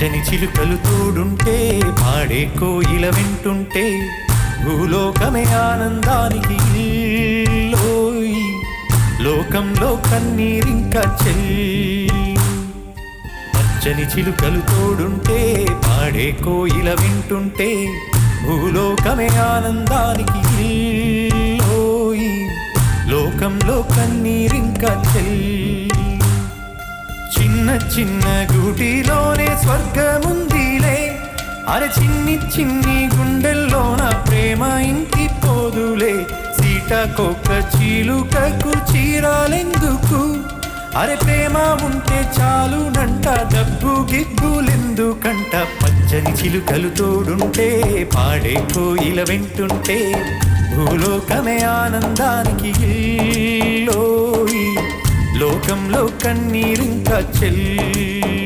పచ్చని చిలుకలు తోడుంటే పాడే కోయిల వింటుంటే భూలోకమే ఆనందానికి ఇల్లోయ్. లోకంలో కన్నీరింకా చెల్లి. పచ్చని చిలుకలు తోడుంటే పాడే కోయిల వింటుంటే భూలోకమే ఆనందానికి లోయి లోకంలో కన్నీరింకా చెల్లి. చిన్న చిన్న గూటిలోనే స్వర్గముందిలే. అరె చిన్ని చిన్ని గుండెల్లోన ప్రేమ ఇంటి పోదులే. సీటకొక్క చీలుకకు చీరాలెందుకు? అరే ప్రేమ ఉంటే చాలునంట డబ్బు గిబ్బులెందుకంట? పచ్చని చిలుకలు తోడుంటే పాడే కోయిల వింటుంటే భూలోకమే ఆనందానికి లోకంలో కన్నీరింకా చెల్లి